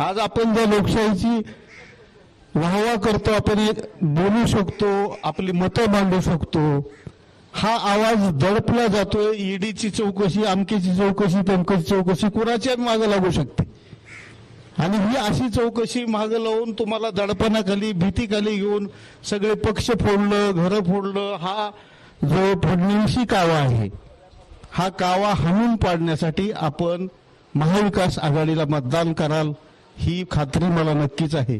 आज आपण ज्या लोकशाहीची वाहवा करतो आपण एक बोलू शकतो आपली मतं मांडू शकतो हा आवाज दडपला जातोय ईडीची चौकशी अमकेची चौकशी तमकेची चौकशी कुणाच्याच मागे लागू शकते? आणि ही अशी चौकशी मागे लावून तुम्हाला दडपणाखाली भीतीखाली घेऊन सगळे पक्ष फोडलं घरं फोडलं हा जो फडणवीसी कावा आहे हा कावा हाणून पाडण्यासाठी आपण महाविकास आघाडीला मतदान कराल. ही खात्री मला नक्कीच आहे.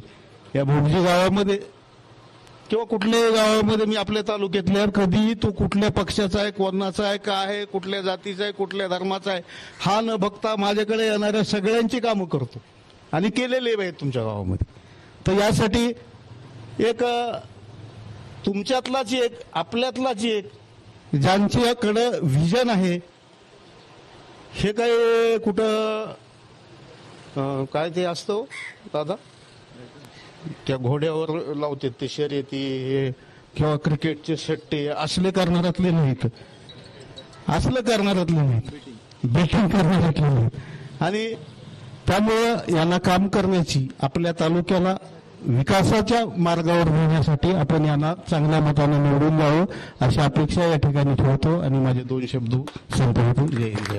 या भोगजी गावामध्ये किंवा कुठल्याही गावामध्ये मी आपल्या तालुक्यातल्या कधीही तो कुठल्या पक्षाचा आहे कोणाचा आहे का आहे कुठल्या जातीचा आहे कुठल्या धर्माचा आहे हा न बघता माझ्याकडे येणाऱ्या सगळ्यांची कामं करतो. आणि केलेले आहेत तुमच्या गावामध्ये. तर यासाठी एक तुमच्यातलाच एक आपल्यातलाच एक ज्यांच्याकडं व्हिजन आहे हे काही कुठं काय ते असतो दादा? त्या घोड्यावर लावतात ते शर्यती हे किंवा क्रिकेटचे सट्टे असले करणारातले नाहीत. असलं करणारातले नाहीत. बेटिंग करणारातले नाहीत. आणि त्यामुळं यांना काम करण्याची आपल्या तालुक्याला विकासाच्या मार्गावर नेण्यासाठी आपण यांना चांगल्या मतानं निवडून द्यावं अशी अपेक्षा या ठिकाणी ठेवतो. आणि माझे दोन शब्द संपवतो. जय हिंद. जय